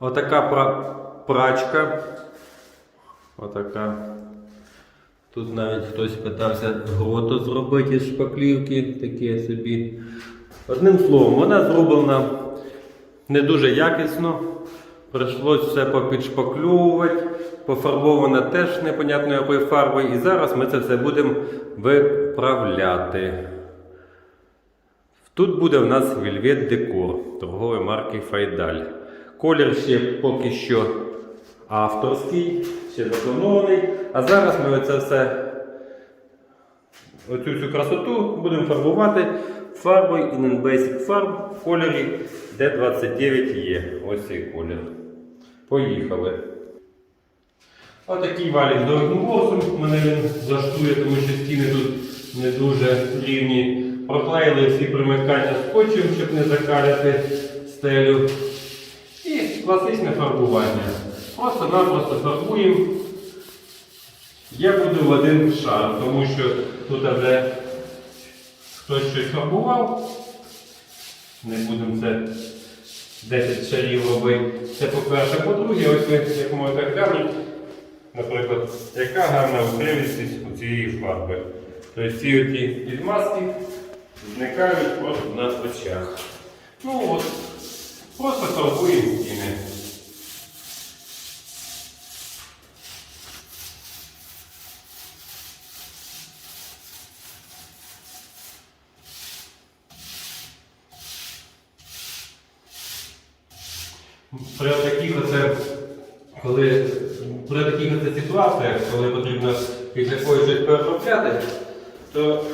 Отака пра- прачка. Отака. Тут навіть хтось питався грото зробити із шпаклівки, таке собі. Одним словом, вона зроблена не дуже якісно. Прийшлось все попідшпаклювати, пофарбована теж непонятно якою фарбою. І зараз ми це все будемо виправляти. Тут буде в нас Вільвет Декор торгової марки Файдаль. Колір ще поки що авторський, ще запланований. А зараз ми оце все, оцю всю красоту будемо фарбувати фарбою In Basic Farb в кольорі D29E. Ось цей колір. Поїхали. Отакий валік дорогим ворсом. Мене він заштує, тому що стіни тут не дуже рівні. Проклеїли всі примикання скотчем, щоб не закаляти стелю. Класичне фарбування. Просто-напросто фарбуємо. Я буду в один шар, тому що тут вже хтось щось фарбував. Не будемо це 10 шарів робити. Це по-перше, по-друге, ось ви, як можете глянути, наприклад, яка гарна окремість у цієї фарби. Тобто ці оті підмазки зникають просто на очах. Ну от, просто фарбуємо стіни. При таких оце, коли при таких оце ситуаціях, коли потрібно після когось щось переробляти, то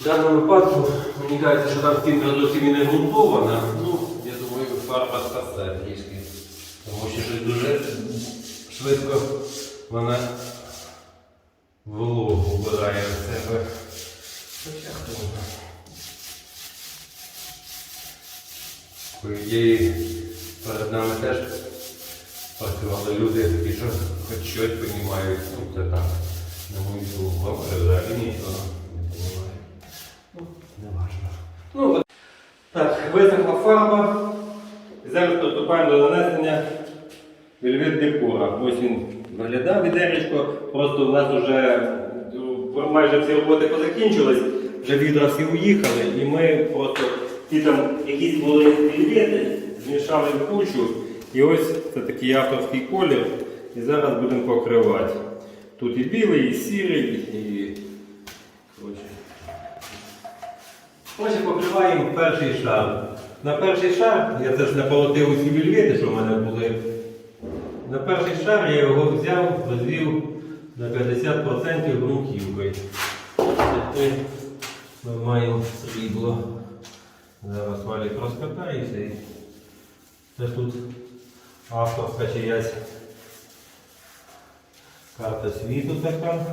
в даному випадку мені кажеться, що там стінка зовсім і не грунтована. Ну, я думаю, фарба спасе трішки. Щось дуже швидко вона вологу вбирає в себе. Хоча хто. Ідеї, перед нами теж працювали люди, які що хоч щось розуміють. Це так. На мою думку, а взагалі нічого не розуміє. Ну, не важливо. Ну, так, висохла фарба. Зараз приступаємо до нанесення вельвет декора. Ось він виглядав відеречко, просто в нас вже ну, майже всі роботи позакінчились, вже відра всі уїхали, і ми просто ті там якісь були вельвети, змішали в кучу. І ось це такий авторський колір. І зараз будемо покривати. Тут і білий, і сірий, і. Коротше. Покриваємо перший шар. На перший шар, я теж наполотив усі вільвети, що в мене були. На перший шар я його взяв, розвів на 50% ґрунтівкою. Тепер ми маємо срібло. Зараз валік розкатається і це тут авторська чиясь карта світу така.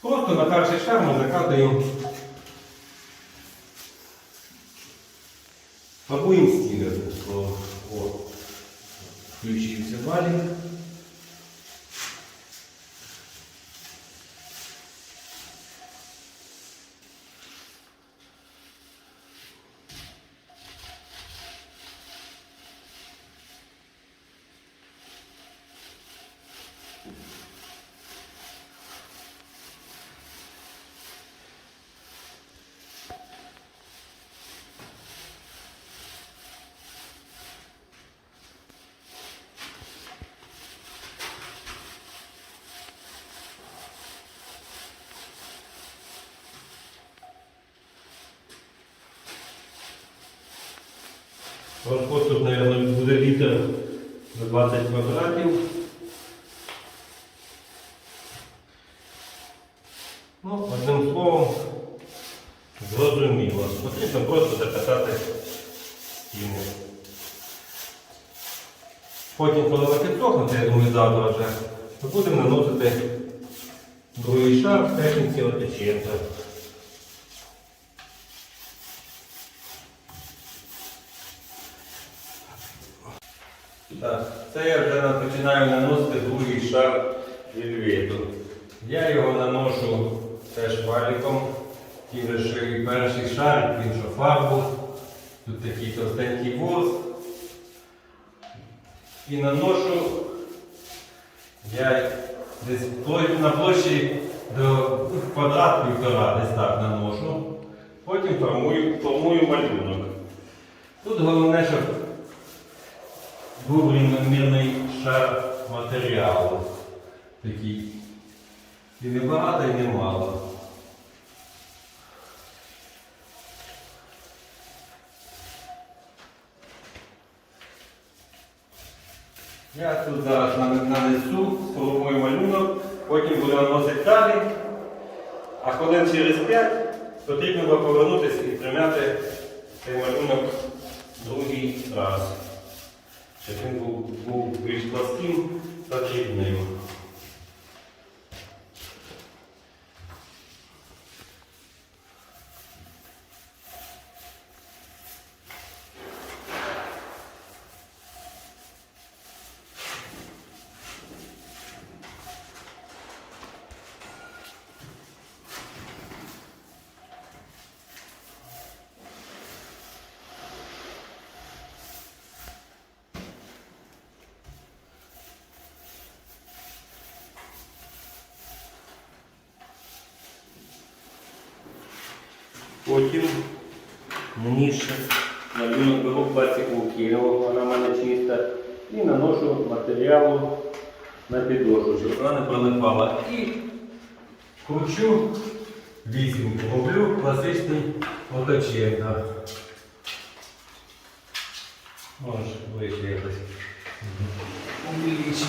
Просто на перший шар ми закатуємо фарбуємо стіни. Включився валік. Розход тут, мабуть, буде літр на 20 квадратів. Ну, одним словом, зрозуміло. Потрібно просто записати стіни. Потім, коли вона підсохне, я думаю, завтра вже, то будемо наносити другий шар в техніці отеченця. Так, це я вже починаю наносити другий шар вільвету. Я його наношу теж валіком. Ті вже що і перший шар, іншу фарбу. Тут такий товстенький воск. І наношу я десь на площі до квадрат півтора десь так наношу. Потім формую, формую малюнок. Тут головне, щоб був рівномірний шар матеріалу. Такий. І не багато, і не мало. Я тут зараз нанесу, сформую малюнок, потім буду наносити далі. А хвилин через 5 потрібно повернутися і примяти цей малюнок другий раз. Щоб він був, був більш пласким та дрібним. Потім мені ще малюнок беру пластикову кільну, вона в мене чиста, і наношу матеріалу на підошву, щоб вона не прилипала. І кручу вісімку, роблю класичний моточек. Може, вийшло якось. Увеличить.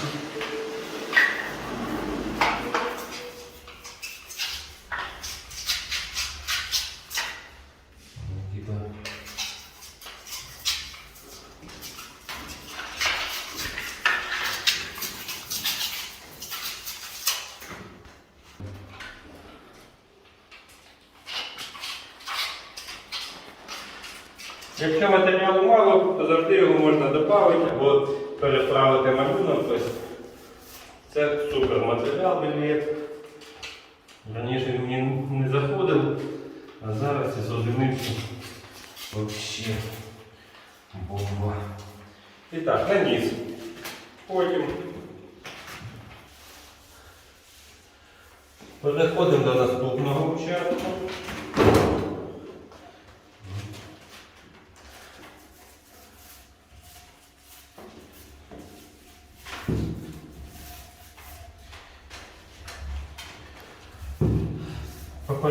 Ну, Типа. Якщо матеріалу мало, то завжди його можна додати або переправити малюнок. Це супер матеріал білет. Раніше він мені не заходив, а зараз я зрозумівся. Взагалі бомба. І так, наніс. Потім переходимо до наступного участку.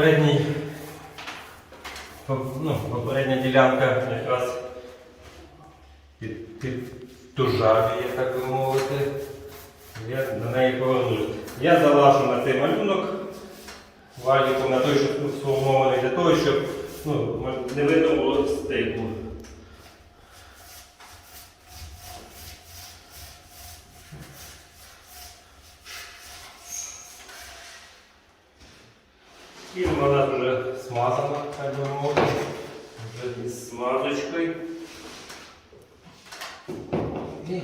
Попередній, ну, попередня ділянка якраз під, під тужаві, так би мовити. Я до неї повернусь. Я залажу на цей малюнок валіком на той, що сформований, для того, щоб ну, не видно було стику. І вона вже смазана, так би мовити. Вже із смазочкою. І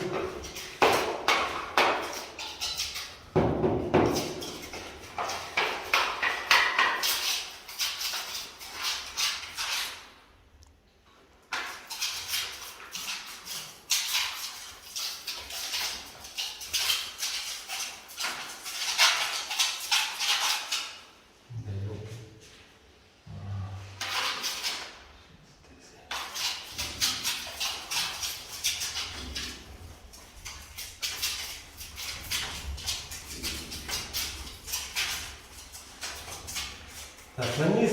Так, наніс.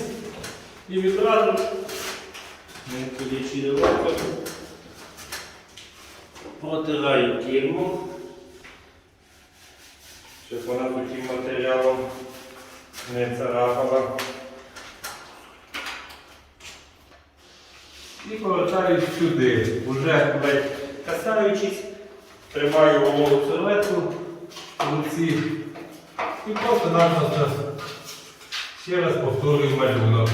І відразу не підійшли далеко. Протираю кільму, щоб вона таким матеріалом не царапала. І повертаюсь сюди, уже ледь касаючись, тримаю вологу серветку в руці і просто-напросто Ще раз повторюю малюнок.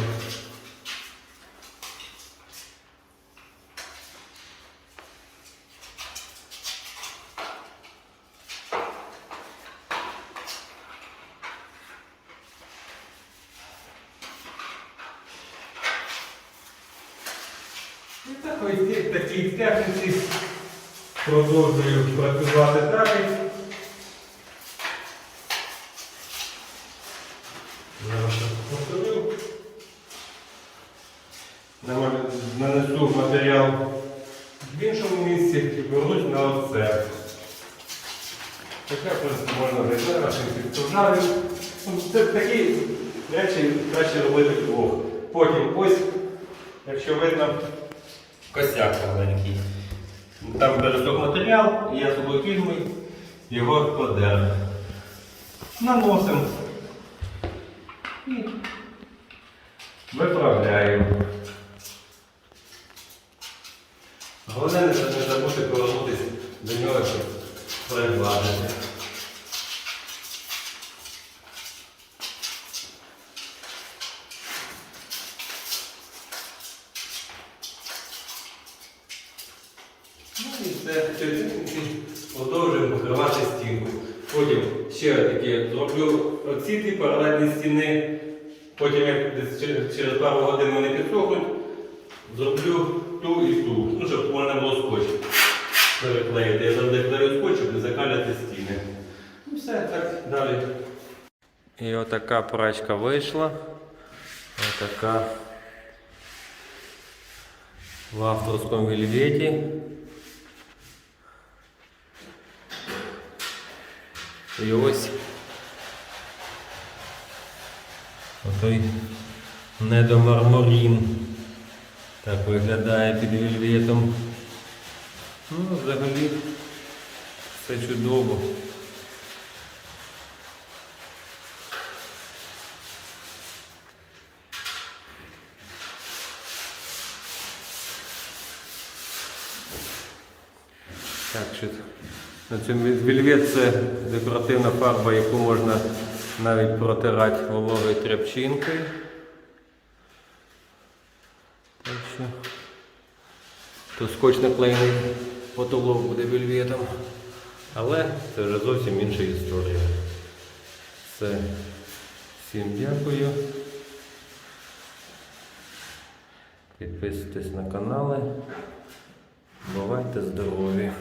Ну, І такі техніці продовжую працювати далі. Зараз я повторю. Нанесу матеріал в іншому місці і повернусь на оце. Таке просто можна зайти нашим підсужаю. Це такі речі краще робити вдвох. Потім ось, якщо видно, косяк маленький. Там пересох матеріал, я собою фільму його подер. Наносимо виправляємо. Головне не забути повернутися до нього, щоб пригладити. Ну продовжуємо покривати стінку. Потім ще такі зроблю оці ті паралельні стіни. Потім як через пару годин вони підсохнуть, зроблю ту і ту. Ну, щоб можна було скотч переклеїти. Я завжди клею скотч, щоб не закаляти стіни. Ну все, так далі. І отака прачка вийшла. Отака в авторському вельветі. І ось отой недомарморін. Так виглядає під вельветом. Ну, взагалі все чудово. Так, на цьому вельвет це декоративна фарба, яку можна навіть протирати вологою тряпчинкою. Так що то скотч наклеєний потолок буде вельветом. Але це вже зовсім інша історія. Все. Всім дякую. Підписуйтесь на канали. Бувайте здорові!